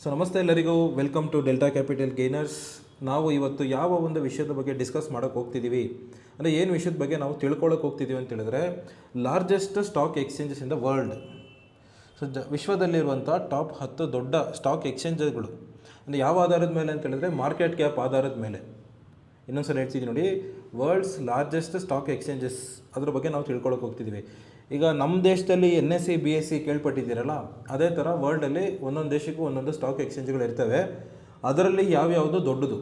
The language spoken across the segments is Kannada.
ಸೊ ನಮಸ್ತೆ ಎಲ್ಲರಿಗೂ. Welcome to Delta Capital Gainers ನಾವು ಇವತ್ತು ಯಾವ ಒಂದು ವಿಷಯದ ಬಗ್ಗೆ ಡಿಸ್ಕಸ್ ಮಾಡೋಕ್ಕೆ ಹೋಗ್ತಿದ್ದೀವಿ ಅಂದರೆ ಏನು ವಿಷಯದ ಬಗ್ಗೆ ನಾವು ತಿಳ್ಕೊಳ್ಳೋಕೆ ಹೋಗ್ತಿದ್ದೀವಿ ಅಂತ ಹೇಳಿದ್ರೆ largest stock exchanges in the world so ಜ ವಿಶ್ವದಲ್ಲಿರುವಂಥ ಟಾಪ್ ಹತ್ತು ದೊಡ್ಡ ಸ್ಟಾಕ್ ಎಕ್ಸ್ಚೇಂಜಸ್ಗಳು ಅಂದರೆ ಯಾವ ಆಧಾರದ ಮೇಲೆ ಅಂತ ಹೇಳಿದ್ರೆ ಮಾರ್ಕೆಟ್ ಕ್ಯಾಪ್ ಆಧಾರದ ಮೇಲೆ. ಇನ್ನೊಂದು ಸಲ ಹೇಳ್ತಿದ್ದೀನಿ ನೋಡಿ ವರ್ಲ್ಡ್ಸ್ ಲಾರ್ಜೆಸ್ಟ್ ಸ್ಟಾಕ್ ಎಕ್ಸ್ಚೇಂಜಸ್ ಅದ್ರ ಬಗ್ಗೆ ನಾವು ತಿಳ್ಕೊಳ್ಳೋಕೆ ಹೋಗ್ತಿದ್ದೀವಿ ಈಗ ನಮ್ಮ ದೇಶದಲ್ಲಿ N S C B S C ಕೇಳ್ಪಟ್ಟಿದ್ದೀರಲ್ಲ, ಅದೇ ಥರ ವರ್ಲ್ಡಲ್ಲಿ ಒಂದೊಂದು ದೇಶಕ್ಕೂ ಒಂದೊಂದು ಸ್ಟಾಕ್ ಎಕ್ಸ್ಚೇಂಜ್ಗಳು ಇರ್ತವೆ. ಅದರಲ್ಲಿ ಯಾವ್ಯಾವುದು ದೊಡ್ಡದು?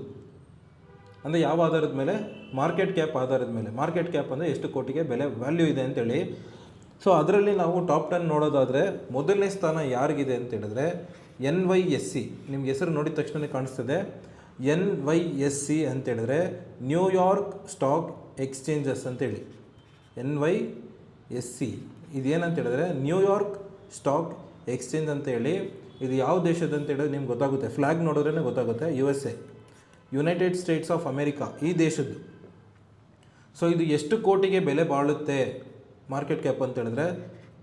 ಅಂದರೆ ಯಾವ ಆಧಾರದ ಮೇಲೆ? ಮಾರ್ಕೆಟ್ ಕ್ಯಾಪ್ ಆಧಾರದ ಮೇಲೆ. ಮಾರ್ಕೆಟ್ ಕ್ಯಾಪ್ ಅಂದರೆ ಎಷ್ಟು ಕೋಟಿಗೆ ಬೆಲೆ ವ್ಯಾಲ್ಯೂ ಇದೆ ಅಂತೇಳಿ. ಸೊ ಅದರಲ್ಲಿ ನಾವು ಟಾಪ್ ಟೆನ್ ನೋಡೋದಾದರೆ ಮೊದಲನೇ ಸ್ಥಾನ ಯಾರಿಗಿದೆ ಅಂತ ಹೇಳಿದ್ರೆ ಎನ್ ವೈ ಎಸ್ ಸಿ ನಿಮ್ಗೆ ಹೆಸರು ನೋಡಿದ ತಕ್ಷಣ ಕಾಣಿಸ್ತದೆ. ಎನ್ ವೈ ಎಸ್ ಸಿ ಅಂತೇಳಿದ್ರೆ ನ್ಯೂಯಾರ್ಕ್ ಸ್ಟಾಕ್ ಎಕ್ಸ್ಚೇಂಜಸ್ ಅಂತೇಳಿ. ಎನ್ ವೈ ಎಸ್ ಸಿ ಇದೇನಂತ ಹೇಳಿದ್ರೆ ನ್ಯೂಯಾರ್ಕ್ ಸ್ಟಾಕ್ ಎಕ್ಸ್ಚೇಂಜ್ ಅಂತೇಳಿ ಇದು ಯಾವ ದೇಶದ ಅಂತ ಹೇಳಿದ್ರೆ ನಿಮ್ಗೆ ಗೊತ್ತಾಗುತ್ತೆ. ಫ್ಲ್ಯಾಗ್ ನೋಡಿದ್ರೇ ಗೊತ್ತಾಗುತ್ತೆ. U S A United States of America ಈ ದೇಶದ್ದು. ಸೊ ಇದು ಎಷ್ಟು ಕೋಟಿಗೆ ಬೆಲೆ ಬಾಳುತ್ತೆ? ಮಾರ್ಕೆಟ್ ಕ್ಯಾಪ್ ಅಂತ ಹೇಳಿದ್ರೆ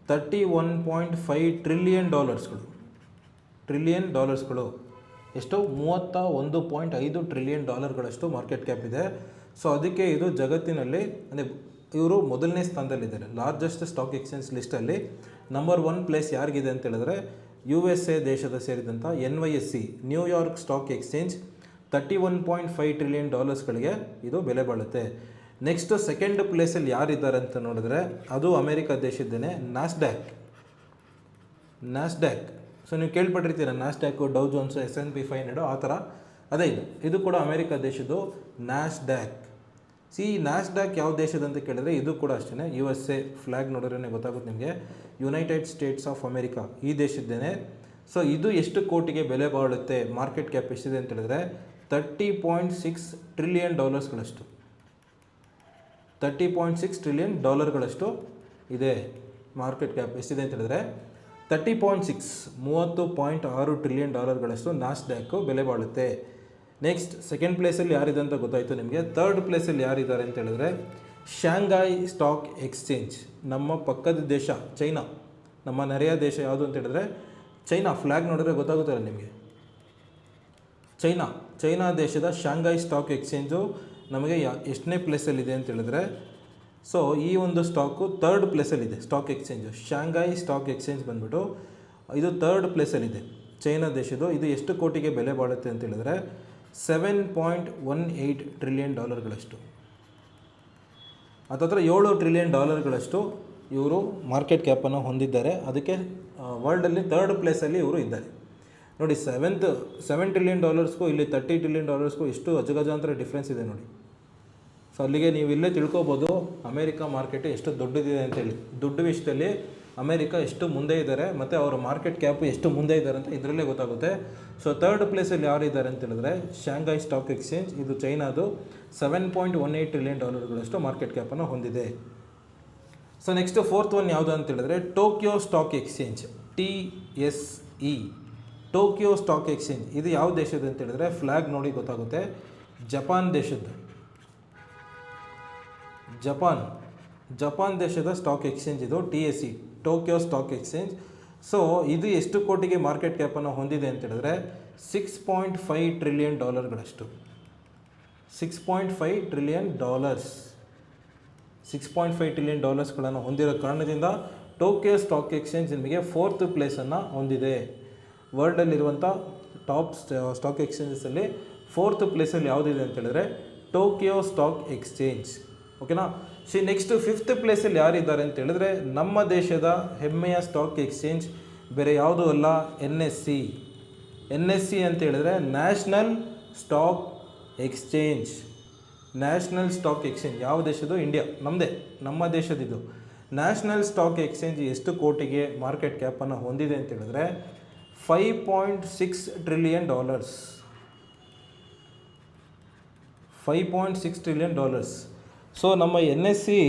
thirty one point five trillion ಡಾಲರ್ಸ್ಗಳು trillion ಡಾಲರ್ಸ್ಗಳು ಎಷ್ಟು? ಮೂವತ್ತ ಒಂದು ಪಾಯಿಂಟ್ ಐದು ಟ್ರಿಲಿಯನ್ ಡಾಲರ್ಗಳಷ್ಟು ಮಾರ್ಕೆಟ್ ಕ್ಯಾಪ್ ಇದೆ. ಸೊ ಅದಕ್ಕೆ ಇದು ಜಗತ್ತಿನಲ್ಲಿ, ಅಂದರೆ ಇವರು ಮೊದಲನೇ ಸ್ಥಾನದಲ್ಲಿದ್ದಾರೆ. ಲಾರ್ಜೆಸ್ಟ್ ಸ್ಟಾಕ್ ಎಕ್ಸ್ಚೇಂಜ್ ಲಿಸ್ಟಲ್ಲಿ ನಂಬರ್ ಒನ್ ಪ್ಲೇಸ್ ಯಾರಿಗಿದೆ ಅಂತ ಹೇಳಿದ್ರೆ ಯು ಎಸ್ ಎ ದೇಶದ ಸೇರಿದಂಥ N Y S C New York stock exchange thirty one point five trillion ಡಾಲರ್ಸ್ಗಳಿಗೆ ಇದು ಬೆಲೆ ಬಾಳುತ್ತೆ. ನೆಕ್ಸ್ಟ್ ಸೆಕೆಂಡ್ ಪ್ಲೇಸಲ್ಲಿ ಯಾರಿದ್ದಾರೆ ಅಂತ ನೋಡಿದ್ರೆ, ಅದು ಅಮೇರಿಕ ದೇಶದ್ದೇನೆ ನಾಸ್ಡ್ಯಾಕ್ ನ್ಯಾಸ್ಡ್ಯಾಕ್ ಸೊ ನೀವು ಕೇಳ್ಪಟ್ಟಿರ್ತೀರ Nasdaq Dow Jones S and P five hundred ಆ ಥರ? ಅದೇ ಇದು. ಇದು ಕೂಡ ಅಮೇರಿಕ ದೇಶದ್ದು ನ್ಯಾಸ್ಡ್ಯಾಕ್ ಸಿ ನ್ಯಾಸ್ಡ್ಯಾಕ್ ಯಾವ ದೇಶದಂತ ಕೇಳಿದ್ರೆ ಇದು ಕೂಡ ಅಷ್ಟೇ ಯು ಎಸ್ ಎ ಫ್ಲ್ಯಾಗ್ ನೋಡಿದ್ರೆ ಗೊತ್ತಾಗುತ್ತೆ ನಿಮಗೆ. ಯುನೈಟೆಡ್ ಸ್ಟೇಟ್ಸ್ ಆಫ್ ಅಮೇರಿಕಾ ಈ ದೇಶದ್ದೇನೆ. ಸೊ ಇದು ಎಷ್ಟು ಕೋಟಿಗೆ ಬೆಲೆ ಬಾಳುತ್ತೆ ಮಾರ್ಕೆಟ್ ಕ್ಯಾಪ್ ಎಷ್ಟಿದೆ ಅಂತ ಹೇಳಿದ್ರೆ ತರ್ಟಿ ಪಾಯಿಂಟ್ ಸಿಕ್ಸ್ ಟ್ರಿಲಿಯನ್ ಡಾಲರ್ಸ್ಗಳಷ್ಟು ತರ್ಟಿ ಪಾಯಿಂಟ್ ಸಿಕ್ಸ್ ಟ್ರಿಲಿಯನ್ ಡಾಲರ್ಗಳಷ್ಟು ಇದೆ ಮಾರ್ಕೆಟ್ ಕ್ಯಾಪ್ ಎಷ್ಟಿದೆ ಅಂತ ಹೇಳಿದ್ರೆ ತರ್ಟಿ ಪಾಯಿಂಟ್ ಸಿಕ್ಸ್ ಮೂವತ್ತು ಪಾಯಿಂಟ್ ಆರು ಟ್ರಿಲಿಯನ್ ಡಾಲರ್ಗಳಷ್ಟು ನಾಸ್ಡ್ಯಾಕು ಬೆಲೆ ಬಾಳುತ್ತೆ. ನೆಕ್ಸ್ಟ್ ಸೆಕೆಂಡ್ ಪ್ಲೇಸಲ್ಲಿ ಯಾರಿದೆ ಅಂತ ಗೊತ್ತಾಯಿತು ನಿಮಗೆ. ತರ್ಡ್ ಪ್ಲೇಸಲ್ಲಿ ಯಾರಿದ್ದಾರೆ ಅಂತ ಹೇಳಿದ್ರೆ ಶಾಂಘಾಯ್ ಸ್ಟಾಕ್ ಎಕ್ಸ್ಚೇಂಜ್ ನಮ್ಮ ಪಕ್ಕದ ದೇಶ ಚೈನಾ ನಮ್ಮ ನೆರೆಯ ದೇಶ ಯಾವುದು ಅಂತ ಹೇಳಿದ್ರೆ ಚೈನಾ ಫ್ಲ್ಯಾಗ್ ನೋಡಿದ್ರೆ ಗೊತ್ತಾಗುತ್ತಲ್ಲ ನಿಮಗೆ. ಚೈನಾ ಚೈನಾ ದೇಶದ ಶಾಂಘಾಯ್ ಸ್ಟಾಕ್ ಎಕ್ಸ್ಚೇಂಜು ನಮಗೆ ಯಾ ಎಷ್ಟನೇ ಪ್ಲೇಸಲ್ಲಿದೆ ಅಂತ ಹೇಳಿದ್ರೆ ಸೊ ಈ ಒಂದು stock third ಪ್ಲೇಸಲ್ಲಿದೆ stock exchange Shanghai stock exchange ಬಂದ್ಬಿಟ್ಟು, ಇದು ತರ್ಡ್ ಪ್ಲೇಸಲ್ಲಿದೆ ಚೈನಾ ದೇಶದ್ದು, ಇದು ಎಷ್ಟು ಕೋಟಿಗೆ ಬೆಲೆ ಬಾಳುತ್ತೆ ಅಂತ ಹೇಳಿದ್ರೆ seven point one eight trillion ಡಾಲರ್ಗಳಷ್ಟು ಹತ್ತತ್ರ ಏಳು ಟ್ರಿಲಿಯನ್ ಡಾಲರ್ಗಳಷ್ಟು ಇವರು ಮಾರ್ಕೆಟ್ ಕ್ಯಾಪನ್ನು ಹೊಂದಿದ್ದಾರೆ. ಅದಕ್ಕೆ ವರ್ಲ್ಡಲ್ಲಿ ಥರ್ಡ್ ಪ್ಲೇಸಲ್ಲಿ ಇವರು ಇದ್ದಾರೆ. ನೋಡಿ ಸೆವೆಂತ್ ಸೆವೆನ್ ಟ್ರಿಲಿಯನ್ ಡಾಲರ್ಸ್ಗೂ ಇಲ್ಲಿ ತರ್ಟಿ ಟ್ರಿಲಿಯನ್ ಡಾಲರ್ಸ್ಗೂ ಎಷ್ಟು ಅಜಗಜಾಂತರ ಡಿಫ್ರೆನ್ಸ್ ಇದೆ ನೋಡಿ. ಸೊ ಅಲ್ಲಿಗೆ ನೀವು ಇಲ್ಲೇ ತಿಳ್ಕೊಬೋದು ಅಮೇರಿಕಾ ಮಾರ್ಕೆಟ್ ಎಷ್ಟು ದೊಡ್ಡದಿದೆ ಅಂತೇಳಿ ದುಡ್ಡು ವಿಷಯದಲ್ಲಿ ಅಮೇರಿಕಾ ಎಷ್ಟು ಮುಂದೆ ಇದ್ದಾರೆ ಮತ್ತು ಅವರ ಮಾರ್ಕೆಟ್ ಕ್ಯಾಪ್ ಎಷ್ಟು ಮುಂದೆ ಇದ್ದಾರೆ ಅಂತ ಇದರಲ್ಲೇ ಗೊತ್ತಾಗುತ್ತೆ. ಸೊ ತರ್ಡ್ ಪ್ಲೇಸಲ್ಲಿ ಯಾರು ಇದ್ದಾರೆ ಅಂತ ಹೇಳಿದ್ರೆ ಶಾಂಘೈ ಸ್ಟಾಕ್ ಎಕ್ಸ್ಚೇಂಜ್ ಇದು ಚೈನಾದು seven point one eight trillion ಡಾಲರ್ಗಳಷ್ಟು market ಕ್ಯಾಪನ್ನು ಹೊಂದಿದೆ. ಸೊ ನೆಕ್ಸ್ಟ್ ಫೋರ್ತ್ ಒನ್ ಯಾವುದು ಅಂತ ಹೇಳಿದ್ರೆ Tokyo stock exchange T S E Tokyo stock exchange ಇದು ಯಾವ ದೇಶದ ಅಂತ ಹೇಳಿದ್ರೆ ಫ್ಲ್ಯಾಗ್ ನೋಡಿ ಗೊತ್ತಾಗುತ್ತೆ. ಜಪಾನ್ ದೇಶದ್ದು. ಜಪಾನ್ ಜಪಾನ್ ದೇಶದ ಸ್ಟಾಕ್ ಎಕ್ಸ್ಚೇಂಜ್ ಇದು T S C Tokyo stock exchange so ಇದು ಎಷ್ಟು ಕೋಟಿಗೆ ಮಾರ್ಕೆಟ್ ಕ್ಯಾಪನ್ನು ಹೊಂದಿದೆ ಅಂತ ಹೇಳಿದ್ರೆ six point five trillion ಡಾಲರ್ಗಳಷ್ಟು six point five trillion dollars six point five trillion ಡಾಲರ್ಸ್ಗಳನ್ನು ಹೊಂದಿರೋ ಕಾರಣದಿಂದ ಟೋಕಿಯೋ ಸ್ಟಾಕ್ ಎಕ್ಸ್ಚೇಂಜ್ ನಿಮಗೆ ಫೋರ್ತ್ ಪ್ಲೇಸನ್ನು ಹೊಂದಿದೆ. ವರ್ಲ್ಡಲ್ಲಿರುವಂಥ ಟಾಪ್ ಸ್ಟಾಕ್ ಎಕ್ಸ್ಚೇಂಜಸಲ್ಲಿ ಫೋರ್ತ್ ಪ್ಲೇಸಲ್ಲಿ ಯಾವುದಿದೆ ಅಂತ ಹೇಳಿದ್ರೆ ಟೋಕಿಯೋ ಸ್ಟಾಕ್ ಎಕ್ಸ್ಚೇಂಜ್ ಓಕೆನಾ ಸಿ ನೆಕ್ಸ್ಟ್ ಫಿಫ್ತ್ ಪ್ಲೇಸಲ್ಲಿ ಯಾರಿದ್ದಾರೆ ಅಂತ ಹೇಳಿದ್ರೆ, ನಮ್ಮ ದೇಶದ ಹೆಮ್ಮೆಯ ಸ್ಟಾಕ್ ಎಕ್ಸ್ಚೇಂಜ್ ಬೇರೆ ಯಾವುದೂ ಅಲ್ಲ N S C N S C ಅಂತ ಹೇಳಿದ್ರೆ national stock exchange national stock exchange ಯಾವ ದೇಶದ್ದು? ಇಂಡಿಯಾ ನಮ್ಮದೇ ನಮ್ಮ ದೇಶದಿದು. ನ್ಯಾಷನಲ್ ಸ್ಟಾಕ್ ಎಕ್ಸ್ಚೇಂಜ್ ಎಷ್ಟು ಕೋಟಿಗೆ ಮಾರ್ಕೆಟ್ ಕ್ಯಾಪನ್ನು ಹೊಂದಿದೆ ಅಂತ ಹೇಳಿದ್ರೆ five point six trillion dollars five point six trillion dollars so ನಮ್ಮ ಎನ್ ಎಸ್ ಸಿ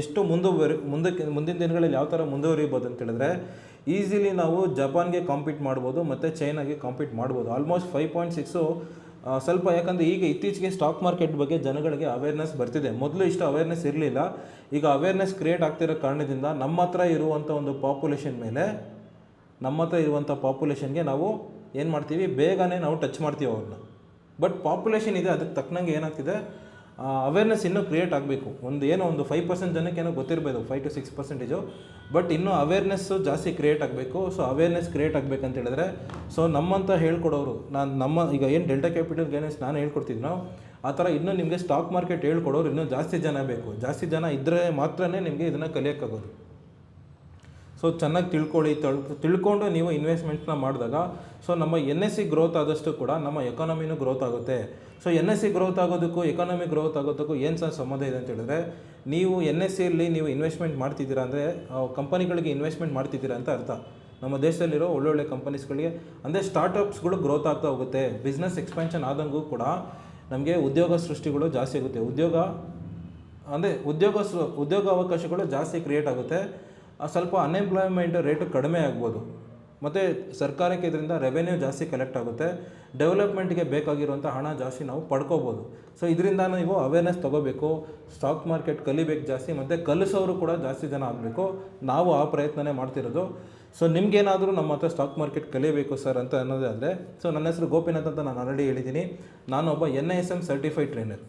ಎಷ್ಟು ಮುಂದುವರಿ ಮುಂದಕ್ಕೆ, ಮುಂದಿನ ದಿನಗಳಲ್ಲಿ ಯಾವ ಥರ ಮುಂದುವರಿಬೋದು ಅಂತ ಹೇಳಿದ್ರೆ ಈಸಿಲಿ ನಾವು ಜಪಾನ್ಗೆ ಕಾಂಪೀಟ್ ಮಾಡ್ಬೋದು, ಮತ್ತು ಚೈನಾಗೆ ಕಾಂಪೀಟ್ ಮಾಡ್ಬೋದು. ಆಲ್ಮೋಸ್ಟ್ ಫೈವ್ ಪಾಯಿಂಟ್ ಸಿಕ್ಸು ಸ್ವಲ್ಪ ಯಾಕಂದರೆ ಈಗ ಇತ್ತೀಚೆಗೆ ಸ್ಟಾಕ್ ಮಾರ್ಕೆಟ್ ಬಗ್ಗೆ ಜನಗಳಿಗೆ ಅವೇರ್ನೆಸ್ ಬರ್ತಿದೆ. ಮೊದಲು ಇಷ್ಟು ಅವೇರ್ನೆಸ್ ಇರಲಿಲ್ಲ. ಈಗ ಅವೇರ್ನೆಸ್ ಕ್ರಿಯೇಟ್ ಆಗ್ತಿರೋ ಕಾರಣದಿಂದ ನಮ್ಮ ಹತ್ರ ಇರುವಂಥ ಒಂದು ಪಾಪ್ಯುಲೇಷನ್ ಮೇಲೆ, ನಮ್ಮ ಹತ್ರ ಇರುವಂಥ ಪಾಪ್ಯುಲೇಷನ್ಗೆ ನಾವು ಏನು ಮಾಡ್ತೀವಿ? ಬೇಗನೆ ನಾವು ಟಚ್ ಮಾಡ್ತೀವಿ ಅವ್ರನ್ನ. ಬಟ್ ಪಾಪ್ಯುಲೇಷನ್ ಇದೆ, ಅದಕ್ಕೆ ತಕ್ಕನಂಗೆ ಏನಾಗ್ತಿದೆ? ಅವೇರ್ನೆಸ್ ಇನ್ನೂ ಕ್ರಿಯೇಟ್ ಆಗಬೇಕು. ಒಂದು ಏನೋ ಒಂದು ಫೈವ್ ಪರ್ಸೆಂಟ್ ಜನಕ್ಕೆ ಏನೋ ಗೊತ್ತಿರಬೇಕು five to six percentage but ಇನ್ನೂ ಅವೇರ್ನೆಸ್ಸು ಜಾಸ್ತಿ ಕ್ರಿಯೇಟ್ ಆಗಬೇಕು. ಸೊ ಅವೇರ್ನೆಸ್ ಕ್ರಿಯೇಟ್ ಆಗಬೇಕಂತ ಹೇಳಿದ್ರೆ ಸೊ ನಮ್ಮಂತ ಹೇಳ್ಕೊಡೋರು, ನಾನು ನಮ್ಮ, ಈಗ ಏನು ಡೆಲ್ಟಾ ಕ್ಯಾಪಿಟಲ್ ಗೈನೆನ್ಸ್ ನಾನು ಹೇಳ್ಕೊಡ್ತಿದ್ನೋ, ಆ ಥರ ಇನ್ನೂ ನಿಮಗೆ ಸ್ಟಾಕ್ ಮಾರ್ಕೆಟ್ ಹೇಳ್ಕೊಡೋರು ಇನ್ನೂ ಜಾಸ್ತಿ ಜನ ಬೇಕು. ಜಾಸ್ತಿ ಜನ ಇದ್ದರೆ ಮಾತ್ರನೇ ನಿಮಗೆ ಇದನ್ನು ಕಲಿಯೋಕ್ಕಾಗೋದು. ಸೊ ಚೆನ್ನಾಗಿ ತಿಳ್ಕೊಳ್ಳಿ, ತಳ್, ತಿಳ್ಕೊಂಡು ನೀವು ಇನ್ವೆಸ್ಟ್ಮೆಂಟ್ನ ಮಾಡಿದಾಗ ಸೊ ನಮ್ಮ ಎನ್ ಎಸ್ ಸಿ ಗ್ರೋತ್ ಆದಷ್ಟು ಕೂಡ ನಮ್ಮ ಎಕಾನಮಿನೂ ಗ್ರೋತ್ ಆಗುತ್ತೆ. So N S C growth ಆಗೋದಕ್ಕೂ economy growth ಆಗೋದಕ್ಕೂ ಏನು ಸಹ ಸಂಬಂಧ ಇದೆ ಅಂತ ಹೇಳಿದ್ರೆ, ನೀವು ಎನ್ ಎಸ್ ಸಿಯಲ್ಲಿ ನೀವು ಇನ್ವೆಸ್ಟ್ಮೆಂಟ್ ಮಾಡ್ತಿದ್ದೀರಾ ಅಂದರೆ ಕಂಪನಿಗಳಿಗೆ ಇನ್ವೆಸ್ಟ್ಮೆಂಟ್ ಮಾಡ್ತಿದ್ದೀರಾ ಅಂತ ಅರ್ಥ. ನಮ್ಮ ದೇಶದಲ್ಲಿರೋ ಒಳ್ಳೊಳ್ಳೆ ಕಂಪನೀಸ್ಗಳಿಗೆ ಅಂದರೆ ಸ್ಟಾರ್ಟಪ್ಸ್ಗಳು ಗ್ರೋತ್ ಆಗ್ತಾ ಹೋಗುತ್ತೆ. ಬಿಸ್ನೆಸ್ ಎಕ್ಸ್ಪೆನ್ಷನ್ ಆದಂಗೂ ಕೂಡ ನಮಗೆ ಉದ್ಯೋಗ ಸೃಷ್ಟಿಗಳು ಜಾಸ್ತಿ ಆಗುತ್ತೆ. ಉದ್ಯೋಗ, ಅಂದರೆ ಉದ್ಯೋಗ ಉದ್ಯೋಗ ಅವಕಾಶಗಳು ಜಾಸ್ತಿ ಕ್ರಿಯೇಟ್ ಆಗುತ್ತೆ. ಸ್ವಲ್ಪ ಅನ್ಎಂಪ್ಲಾಯ್ಮೆಂಟ್ ರೇಟು ಕಡಿಮೆ ಆಗ್ಬೋದು. ಮತ್ತು ಸರ್ಕಾರಕ್ಕೆ ಇದರಿಂದ ರೆವೆನ್ಯೂ ಜಾಸ್ತಿ ಕಲೆಕ್ಟ್ ಆಗುತ್ತೆ. ಡೆವಲಪ್ಮೆಂಟ್ಗೆ ಬೇಕಾಗಿರುವಂಥ ಹಣ ಜಾಸ್ತಿ ನಾವು ಪಡ್ಕೋಬೋದು. ಸೊ ಇದರಿಂದ ನೀವು ಅವೇರ್ನೆಸ್ ತೊಗೋಬೇಕು. ಸ್ಟಾಕ್ ಮಾರ್ಕೆಟ್ ಕಲಿಬೇಕು ಜಾಸ್ತಿ, ಮತ್ತು ಕಲಿಸೋರು ಕೂಡ ಜಾಸ್ತಿ ಜನ ಆಗಬೇಕು. ನಾವು ಆ ಪ್ರಯತ್ನನೇ ಮಾಡ್ತಿರೋದು. ಸೊ ನಿಮ್ಗೇನಾದರೂ ನಮ್ಮ ಹತ್ರ ಸ್ಟಾಕ್ ಮಾರ್ಕೆಟ್ ಕಲಿಬೇಕು ಸರ್ ಅಂತ ಅನ್ನೋದೇ ಆದರೆ ಸೊ ನನ್ನ ಹೆಸರು ಗೋಪಿನಾಥ್ ಅಂತ ನಾನು ಆಲ್ರೆಡಿ ಹೇಳಿದ್ದೀನಿ. ನಾನೊಬ್ಬ N I S M certified trainer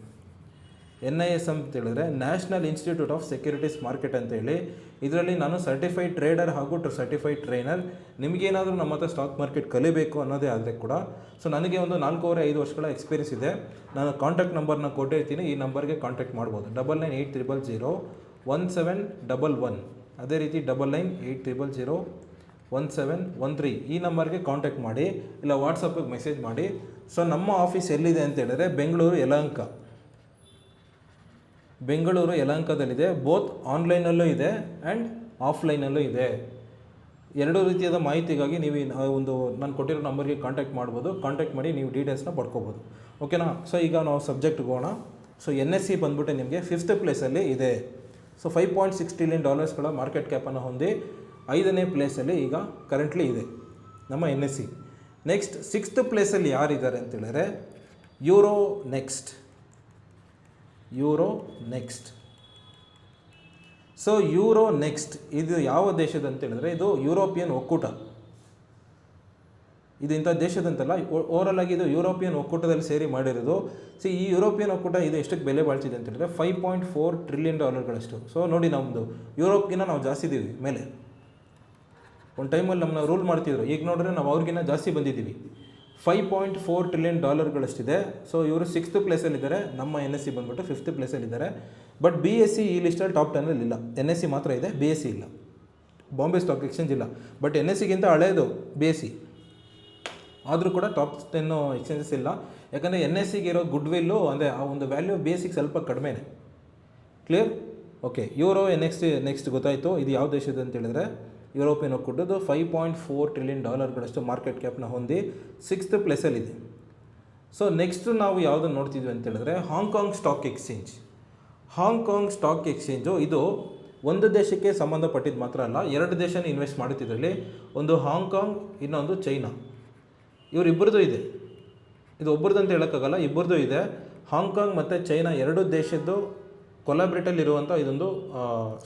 N I S ಅಂತ ಹೇಳಿದ್ರೆ national institute of securities market ಅಂತೇಳಿ ಇದರಲ್ಲಿ ನಾನು ಸರ್ಟಿಫೈಡ್ ಟ್ರೇಡರ್ ಹಾಗೂ ಸರ್ಟಿಫೈಡ್ ಟ್ರೈನರ್ ನಿಮಗೇನಾದರೂ ನಮ್ಮ ಹತ್ರ ಸ್ಟಾಕ್ ಮಾರ್ಕೆಟ್ ಕಲಿಬೇಕು ಅನ್ನೋದೇ ಆದರೆ ಕೂಡ ಸೊ ನನಗೆ ಒಂದು ನಾಲ್ಕೂವರೆ, ಐದು ವರ್ಷಗಳ ಎಕ್ಸ್ಪೀರಿಯನ್ಸ್ ಇದೆ. ನಾನು ಕಾಂಟ್ಯಾಕ್ಟ್ ನಂಬರ್ನ ಕೊಟ್ಟಿರ್ತೀನಿ. ಈ ನಂಬರ್ಗೆ ಕಾಂಟ್ಯಾಕ್ಟ್ ಮಾಡ್ಬೋದು. Double nine eight triple zero one seven double one ಅದೇ ರೀತಿ double nine eight triple zero one seven one three ಈ ನಂಬರ್ಗೆ ಕಾಂಟ್ಯಾಕ್ಟ್ ಮಾಡಿ, ಇಲ್ಲ ವಾಟ್ಸಪ್ಪಿಗೆ ಮೆಸೇಜ್ ಮಾಡಿ. ಸೊ ನಮ್ಮ ಆಫೀಸ್ ಎಲ್ಲಿದೆ ಅಂತ ಹೇಳಿದ್ರೆ ಬೆಂಗಳೂರು ಯಲಹಂಕ. ಬೆಂಗಳೂರು ಯಲಹಂಕದಲ್ಲಿದೆ. ಬೋತ್ ಆನ್ಲೈನಲ್ಲೂ ಇದೆ ಆ್ಯಂಡ್ ಆಫ್ಲೈನಲ್ಲೂ ಇದೆ. ಎರಡು ರೀತಿಯಾದ ಮಾಹಿತಿಗಾಗಿ ನೀವು ಒಂದು ನಾನು ಕೊಟ್ಟಿರೋ ನಂಬರ್ಗೆ ಕಾಂಟ್ಯಾಕ್ಟ್ ಮಾಡ್ಬೋದು. ಕಾಂಟ್ಯಾಕ್ಟ್ ಮಾಡಿ ನೀವು ಡೀಟೇಲ್ಸ್ನ ಪಡ್ಕೋಬೋದು. ಓಕೆನಾ ಸೊ ಈಗ ನಾವು ಸಬ್ಜೆಕ್ಟ್ಗೆ ಹೋಗೋಣ. ಸೊ ಎನ್ ಎಸ್ ಸಿ ಬಂದ್ಬಿಟ್ಟು ನಿಮಗೆ ಫಿಫ್ತ್ ಪ್ಲೇಸಲ್ಲಿ ಇದೆ. So five point six trillion ಡಾಲರ್ಸ್ಗಳ market ಕ್ಯಾಪನ್ನು ಹೊಂದಿ ಐದನೇ ಪ್ಲೇಸಲ್ಲಿ ಈಗ ಕರೆಂಟ್ಲಿ ಇದೆ ನಮ್ಮ N S C next sixth ಪ್ಲೇಸಲ್ಲಿ ಯಾರಿದ್ದಾರೆ ಅಂತ ಹೇಳಿದ್ರೆ Euronext Euronext. So Euronext, ಇದು ಯಾವ ದೇಶದ ಅಂತ ಹೇಳಿದ್ರೆ ಇದು ಯುರೋಪಿಯನ್ ಒಕ್ಕೂಟ. ಇದು ಇಂಥ ದೇಶದಂತಲ್ಲ ಓವರಲ್ ಆಗಿ ಇದು ಯುರೋಪಿಯನ್ ಒಕ್ಕೂಟದಲ್ಲಿ ಸೇರಿ ಮಾಡಿರೋದು. ಸಿ ಈ ಯುರೋಪಿಯನ್ ಒಕ್ಕೂಟ ಇದು ಎಷ್ಟಕ್ಕೆ ಬೆಲೆ ಬಾಳ್ತಿದೆ ಅಂತ ಹೇಳಿದ್ರೆ ಫೈವ್ ಪಾಯಿಂಟ್ ಫೋರ್ ಟ್ರಿಲಿಯನ್ ಡಾಲರ್ಗಳಷ್ಟು ಸೊ ನೋಡಿ ನಮ್ಮದು ಯುರೋಪ್ಗಿಂತ ನಾವು ಜಾಸ್ತಿ ಇದ್ದೀವಿ ಮೇಲೆ. ಒಂದು ಟೈಮಲ್ಲಿ ನಮ್ಮನ್ನ ರೂಲ್ ಮಾಡ್ತಿದ್ರು. ಈಗ ನೋಡಿದ್ರೆ ನಾವು ಅವ್ರಿಗಿಂತ ಜಾಸ್ತಿ ಬಂದಿದ್ದೀವಿ. ಫೈವ್ ಪಾಯಿಂಟ್ ಫೋರ್ ಟ್ರಿಲಿಯನ್ ಡಾಲರ್ಗಳಷ್ಟಿದೆ ಸೊ ಇವರು ಸಿಕ್ಸ್ತ್ ಪ್ಲೇಸಲ್ಲಿದ್ದಾರೆ ನಮ್ಮ ಎನ್ ಎಸ್ ಸಿ ಬಂದ್ಬಿಟ್ಟು ಫಿಫ್ತ್ ಪ್ಲೇಸಲ್ಲಿದ್ದಾರೆ ಬಟ್ ಬಿ ಎಸ್ ಸಿ ಈ ಲಿಸ್ಟಲ್ಲಿ ಟಾಪ್ ಟೆನಲ್ಲಿ ಇಲ್ಲ. ಎನ್ ಎಸ್ ಸಿ ಮಾತ್ರ ಇದೆ ಬಿ ಎಸ್ ಸಿ ಇಲ್ಲ. ಬಾಂಬೆ ಸ್ಟಾಕ್ ಎಕ್ಸ್ಚೇಂಜ್ ಇಲ್ಲ. ಬಟ್ ಎನ್ ಎಸ್ ಸಿಗಿಂತ ಹಳೇದು ಬಿ ಎಸ್ ಸಿ ಆದರೂ ಕೂಡ ಟಾಪ್ ಟೆನ್ನು ಎಕ್ಸ್ಚೇಂಜಸ್ ಇಲ್ಲ. ಯಾಕಂದರೆ ಎನ್ ಎಸ್ ಸಿಗೆ ಇರೋ ಗುಡ್ ವಿಲ್ಲು ಅಂದರೆ ಆ ಒಂದು ವ್ಯಾಲ್ಯೂ ಬಿ ಸ್ವಲ್ಪ ಕಡಿಮೆನೇ. ಕ್ಲಿಯರ್ ಓಕೆ ಇವರು ನೆಕ್ಸ್ಟ್ ನೆಕ್ಸ್ಟ್ ಗೊತ್ತಾಯಿತು. ಇದು ಯಾವ ದೇಶದ ಅಂತ ಹೇಳಿದ್ರೆ ಯುರೋಪಿಯನ್ ಒಕ್ಕೂಟದ್ದು ಫೈವ್ ಪಾಯಿಂಟ್ ಫೋರ್ ಟ್ರಿಲಿಯನ್ ಡಾಲರ್ಗಳಷ್ಟು ಮಾರ್ಕೆಟ್ ಕ್ಯಾಪ್ನ ಹೊಂದಿ ಸಿಕ್ಸ್ತ್ ಪ್ಲೇಸಲ್ಲಿದೆ ಸೊ ನೆಕ್ಸ್ಟ್ ನಾವು ಯಾವುದನ್ನು ನೋಡ್ತಿದ್ವಿ ಅಂತ ಹೇಳಿದ್ರೆ Hong Kong stock exchange Hong Kong stock exchange ಇದು ಒಂದು ದೇಶಕ್ಕೆ ಸಂಬಂಧಪಟ್ಟಿದ್ದು ಮಾತ್ರ ಅಲ್ಲ, ಎರಡು ದೇಶನ ಇನ್ವೆಸ್ಟ್ ಮಾಡುತ್ತಿದ್ದರಲ್ಲಿ ಒಂದು ಹಾಂಗ್ಕಾಂಗ್ ಇನ್ನೊಂದು ಚೈನಾ ಇವರಿಬ್ಬರದ್ದು ಇದೆ. ಇದು ಒಬ್ಬರದ್ದು ಅಂತ ಹೇಳೋಕ್ಕಾಗಲ್ಲ ಇಬ್ಬರದ್ದು ಇದೆ. ಹಾಂಗ್ಕಾಂಗ್ ಮತ್ತು ಚೈನಾ ಎರಡು ದೇಶದ್ದು ಕೊಲಾಬ್ರೇಟಲ್ಲಿರುವಂಥ ಇದೊಂದು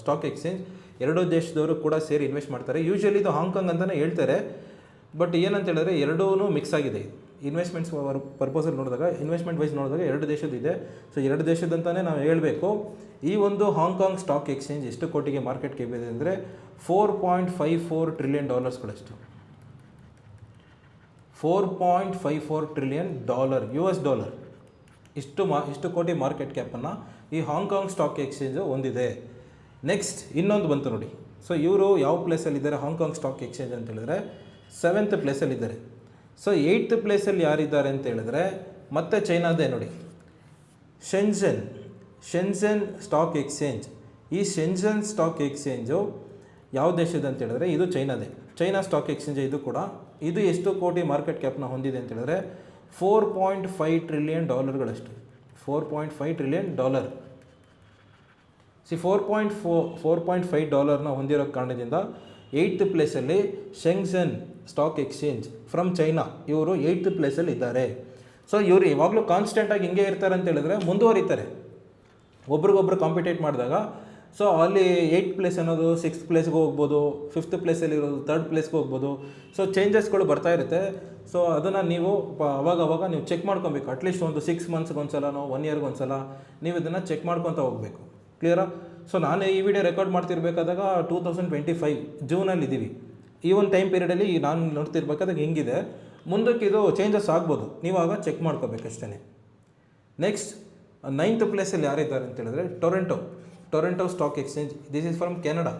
ಸ್ಟಾಕ್ ಎಕ್ಸ್ಚೇಂಜ್ ಎರಡೂ ದೇಶದವರು ಕೂಡ ಸೇರಿ ಇನ್ವೆಸ್ಟ್ ಮಾಡ್ತಾರೆ. ಯೂಶ್ವಲಿ ಇದು ಹಾಂಗ್ಕಾಂಗ್ ಅಂತಲೇ ಹೇಳ್ತಾರೆ. ಬಟ್ ಏನಂತ ಹೇಳಿದ್ರೆ ಎರಡೂ ಮಿಕ್ಸ್ ಆಗಿದೆ. ಇನ್ವೆಸ್ಟ್ಮೆಂಟ್ಸ್ ಪರ್ಪಸಲ್ಲಿ ನೋಡಿದಾಗ ಇನ್ವೆಸ್ಟ್ಮೆಂಟ್ ವೈಸ್ ನೋಡಿದಾಗ ಎರಡು ದೇಶದಿದೆ ಸೊ ಎರಡು ದೇಶದಂತಲೇ ನಾವು ಹೇಳಬೇಕು. ಈ ಒಂದು ಹಾಂಗ್ಕಾಂಗ್ ಸ್ಟಾಕ್ ಎಕ್ಸ್ಚೇಂಜ್ ಎಷ್ಟು ಕೋಟಿಗೆ ಮಾರ್ಕೆಟ್ ಕ್ಯಾಪ್ ಇದೆ ಅಂದರೆ four point five four trillion ಡಾಲರ್ಸ್ಗಳಷ್ಟು four point five four trillion dollar U S dollar ಇಷ್ಟು ಮಾ ಇಷ್ಟು ಕೋಟಿ ಮಾರ್ಕೆಟ್ ಕ್ಯಾಪನ್ನು ಈ ಹಾಂಗ್ಕಾಂಗ್ ಸ್ಟಾಕ್ ಎಕ್ಸ್ಚೇಂಜು ಹೊಂದಿದೆ ನೆಕ್ಸ್ಟ್ ಇನ್ನೊಂದು ಬಂತು ನೋಡಿ. ಸೊ ಇವರು ಯಾವ ಪ್ಲೇಸಲ್ಲಿದ್ದಾರೆ ಹಾಂಗ್ಕಾಂಗ್ ಸ್ಟಾಕ್ ಎಕ್ಸ್ಚೇಂಜ್ ಅಂತ ಹೇಳಿದ್ರೆ ಸೆವೆಂತ್ ಪ್ಲೇಸಲ್ಲಿದ್ದಾರೆ ಸೊ ಏಯ್ತ್ ಪ್ಲೇಸಲ್ಲಿ ಯಾರಿದ್ದಾರೆ ಅಂತ ಹೇಳಿದ್ರೆ ಮತ್ತೆ ಚೈನಾದೇ ನೋಡಿ. ಶೆನ್ಜೆನ್ ಶೆನ್ಜೆನ್ ಸ್ಟಾಕ್ ಎಕ್ಸ್ಚೇಂಜ್ ಈ ಶೆನ್ಜೆನ್ ಸ್ಟಾಕ್ ಎಕ್ಸ್ಚೇಂಜು ಯಾವ ದೇಶದ ಅಂತ ಹೇಳಿದ್ರೆ ಇದು ಚೈನಾದೇ. ಚೈನಾ ಸ್ಟಾಕ್ ಎಕ್ಸ್ಚೇಂಜ್ ಇದು ಕೂಡ. ಇದು ಎಷ್ಟು ಕೋಟಿ ಮಾರ್ಕೆಟ್ ಕ್ಯಾಪ್ನ ಹೊಂದಿದೆ ಅಂತ ಹೇಳಿದ್ರೆ four point five trillion ಡಾಲರ್ಗಳಷ್ಟು four point five trillion dollar see four point four four point five ಡಾಲರ್ನ ಹೊಂದಿರೋ ಕಾರಣದಿಂದ ಏಯ್ತ್ ಪ್ಲೇಸಲ್ಲಿ Shenzhen stock exchange from China ಇವರು ಏಯ್ತ್ ಪ್ಲೇಸಲ್ಲಿ ಇದ್ದಾರೆ. ಸೊ ಇವರು ಯಾವಾಗಲೂ ಕಾನ್ಸ್ಟೆಂಟಾಗಿ ಹಿಂಗೆ ಇರ್ತಾರೆ ಅಂತ ಹೇಳಿದ್ರೆ ಮುಂದುವರಿತಾರೆ. ಒಬ್ರಿಗೊಬ್ರು ಕಾಂಪಿಟೇಟ್ ಮಾಡಿದಾಗ ಸೊ ಅಲ್ಲಿ ಏಯ್ಟ್ ಪ್ಲೇಸ್ ಅನ್ನೋದು ಸಿಕ್ಸ್ತ್ ಪ್ಲೇಸ್ಗೆ ಹೋಗ್ಬೋದು ಫಿಫ್ತ್ ಪ್ಲೇಸಲ್ಲಿ ಇರೋದು ಥರ್ಡ್ ಪ್ಲೇಸ್ಗೆ ಹೋಗ್ಬೋದು. ಸೊ ಚೇಂಜಸ್ಗಳು ಬರ್ತಾ ಇರುತ್ತೆ. ಸೊ ಅದನ್ನು ನೀವು ಅವಾಗ ಅವಾಗ ನೀವು ಚೆಕ್ ಮಾಡ್ಕೊಬೇಕು. ಅಟ್ಲೀಸ್ಟ್ ಒಂದು ಸಿಕ್ಸ್ ಮಂತ್ಸ್ಗೆ ಒಂದ್ಸಲನೋ ಒನ್ ಇಯರ್ಗೆ ಒಂದ್ಸಲ ನೀವು ಇದನ್ನು ಚೆಕ್ ಮಾಡ್ಕೊತ ಹೋಗಬೇಕು. ಕ್ಲಿಯರಾ ಸೊ ನಾನು ಈ ವಿಡಿಯೋ ರೆಕಾರ್ಡ್ ಮಾಡ್ತಿರ್ಬೇಕಾದಾಗ ಟೂ ತೌಸಂಡ್ ಟ್ವೆಂಟಿ ಫೈವ್ ಜೂನಲ್ಲಿ ಇದ್ದೀವಿ ಈ ಒಂದು ಟೈಮ್ ಪೀರಿಯಡಲ್ಲಿ ನಾನು ನೋಡ್ತಿರ್ಬೇಕಾದಾಗ ಹೆಂಗಿದೆ. ಮುಂದಕ್ಕೆ ಇದು ಚೇಂಜಸ್ ಆಗ್ಬೋದು. ಆಗ ಚೆಕ್ ಮಾಡ್ಕೋಬೇಕಷ್ಟೇ ನೆಕ್ಸ್ಟ್ ನೈನ್ತ್ ಪ್ಲೇಸಲ್ಲಿ ಯಾರಿದ್ದಾರೆ ಅಂತ ಹೇಳಿದ್ರೆ Toronto Toronto stock exchange this is from Canada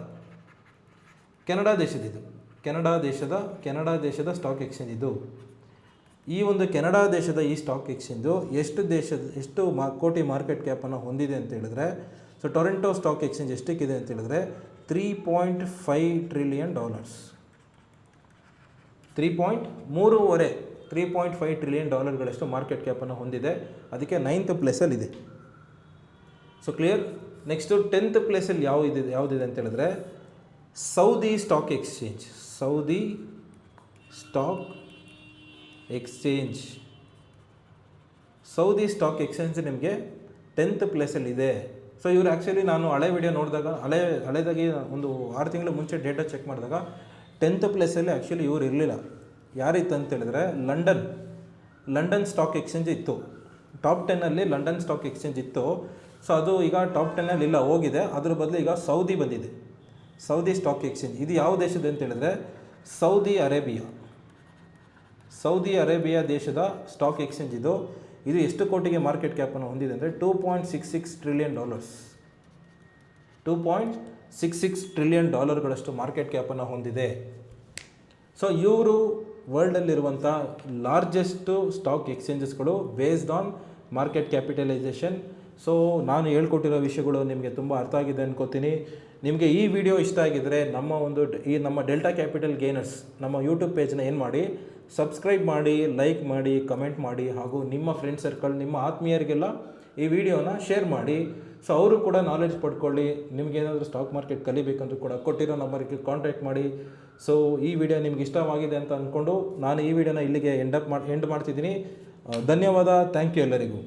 Canada ದೇಶದಿದು Canada ದೇಶದ ಕೆನಡಾ ದೇಶದ ಸ್ಟಾಕ್ ಎಕ್ಸ್ಚೇಂಜ್ ಇದು. ಈ ಒಂದು ಕೆನಡಾ ದೇಶದ ಈ ಸ್ಟಾಕ್ ಎಕ್ಸ್ಚೇಂಜು ಎಷ್ಟು ದೇಶದ, ಎಷ್ಟು ಮಾ, ಕೋಟಿ ಮಾರ್ಕೆಟ್ ಕ್ಯಾಪನ್ನು ಹೊಂದಿದೆ ಅಂತ ಹೇಳಿದ್ರೆ ಸೊ ಟೊರೆಂಟೊ ಸ್ಟಾಕ್ ಎಕ್ಸ್ಚೇಂಜ್ ಎಷ್ಟಕ್ಕಿದೆ ಅಂತ ಹೇಳಿದ್ರೆ three point five trillion dollars three point ಮೂರುವರೆ ತ್ರೀ ಪಾಯಿಂಟ್ ಫೈವ್ ಟ್ರಿಲಿಯನ್ ಡಾಲರ್ಗಳಷ್ಟು ಮಾರ್ಕೆಟ್ ಕ್ಯಾಪನ್ನು ಹೊಂದಿದೆ. ಅದಕ್ಕೆ ನೈನ್ತ್ ಪ್ಲೇಸಲ್ಲಿದೆ ಸೊ ಕ್ಲಿಯರ್ ನೆಕ್ಸ್ಟು ಟೆಂತ್ ಪ್ಲೇಸಲ್ಲಿ ಯಾವ ಇದೆ, ಯಾವುದಿದೆ ಅಂತ ಹೇಳಿದ್ರೆ Saudi stock exchange Saudi stock exchange Saudi stock exchange ನಿಮಗೆ ಟೆಂತ್ ಪ್ಲೇಸಲ್ಲಿದೆ ಸೊ ಇವರು ಆ್ಯಕ್ಚುಲಿ ನಾನು ಹಳೆ ವಿಡಿಯೋ ನೋಡಿದಾಗ, ಹಳೆ, ಹಳೆದಾಗಿ ಒಂದು ಆರು ತಿಂಗಳ ಮುಂಚೆ ಡೇಟಾ ಚೆಕ್ ಮಾಡಿದಾಗ ಟೆಂತ್ ಪ್ಲೇಸಲ್ಲಿ ಆ್ಯಕ್ಚುಲಿ ಇವರು ಇರಲಿಲ್ಲ. ಯಾರಿತ್ತು ಅಂತ ಹೇಳಿದ್ರೆ, ಲಂಡನ್ ಲಂಡನ್ ಸ್ಟಾಕ್ ಎಕ್ಸ್ಚೇಂಜ್ ಇತ್ತು. ಟಾಪ್ ಟೆನ್ನಲ್ಲಿ ಲಂಡನ್ ಸ್ಟಾಕ್ ಎಕ್ಸ್ಚೇಂಜ್ ಇತ್ತು. ಸೊ ಅದು ಈಗ ಟಾಪ್ ಟೆನ್ನಲ್ಲಿ ಇಲ್ಲ, ಹೋಗಿದೆ. ಅದ್ರ ಬದಲು ಈಗ ಸೌದಿ ಬಂದಿದೆ. ಸೌದಿ ಸ್ಟಾಕ್ ಎಕ್ಸ್ಚೇಂಜ್ ಇದು ಯಾವ ದೇಶದ ಅಂತ ಹೇಳಿದ್ರೆ, ಸೌದಿ ಅರೇಬಿಯಾ. ಸೌದಿ ಅರೇಬಿಯಾ ದೇಶದ ಸ್ಟಾಕ್ ಎಕ್ಸ್ಚೇಂಜ್ ಇದು. ಇದು ಎಷ್ಟು ಕೋಟಿಗೆ ಮಾರ್ಕೆಟ್ ಕ್ಯಾಪನ್ನು ಹೊಂದಿದೆ ಅಂದರೆ two point six six trillion dollars two point six six trillion ಡಾಲರ್ಗಳಷ್ಟು market ಕ್ಯಾಪನ್ನು ಹೊಂದಿದೆ. ಸೊ ಇವರು ವರ್ಲ್ಡಲ್ಲಿರುವಂಥ largest stock ಎಕ್ಸ್ಚೇಂಜಸ್ಗಳು based on market capitalisation so ನಾನು ಹೇಳ್ಕೊಟ್ಟಿರೋ ವಿಷಯಗಳು ನಿಮಗೆ ತುಂಬ ಅರ್ಥ ಆಗಿದೆ ಅನ್ಕೋತೀನಿ. ನಿಮಗೆ ಈ ವಿಡಿಯೋ ಇಷ್ಟ ಆಗಿದ್ದರೆ ನಮ್ಮ ಒಂದು ಈ ನಮ್ಮ ಡೆಲ್ಟಾ ಕ್ಯಾಪಿಟಲ್ ಗೇನರ್ಸ್ ನಮ್ಮ ಯೂಟ್ಯೂಬ್ ಪೇಜ್ನ ಏನು ಮಾಡಿ ಸಬ್ಸ್ಕ್ರೈಬ್ ಮಾಡಿ ಲೈಕ್ ಮಾಡಿ ಕಮೆಂಟ್ ಮಾಡಿ, ಹಾಗೂ ನಿಮ್ಮ ಫ್ರೆಂಡ್ ಸರ್ಕಲ್ ನಿಮ್ಮ ಆತ್ಮೀಯರಿಗೆಲ್ಲ ಈ ವಿಡಿಯೋನ ಶೇರ್ ಮಾಡಿ. ಸೊ ಅವರು ಕೂಡ ನಾಲೆಡ್ಜ್ ಪಡ್ಕೊಳ್ಳಿ. ನಿಮಗೇನಾದರೂ ಸ್ಟಾಕ್ ಮಾರ್ಕೆಟ್ ಕಲಿಬೇಕಂದ್ರೂ ಕೂಡ ಕೊಟ್ಟಿರೋ ನಂಬರ್ಗೆ ಕಾಂಟ್ಯಾಕ್ಟ್ ಮಾಡಿ. ಸೊ ಈ ವಿಡಿಯೋ ನಿಮ್ಗೆ ಇಷ್ಟವಾಗಿದೆ ಅಂತ ಅಂದ್ಕೊಂಡು ನಾನು ಈ ವಿಡಿಯೋನ ಇಲ್ಲಿಗೆ ಎಂಡಪ್ ಮಾಡಿ ಎಂಡ್ ಮಾಡ್ತಿದ್ದೀನಿ. ಧನ್ಯವಾದ. ಥ್ಯಾಂಕ್ ಯು ಎಲ್ಲರಿಗೂ.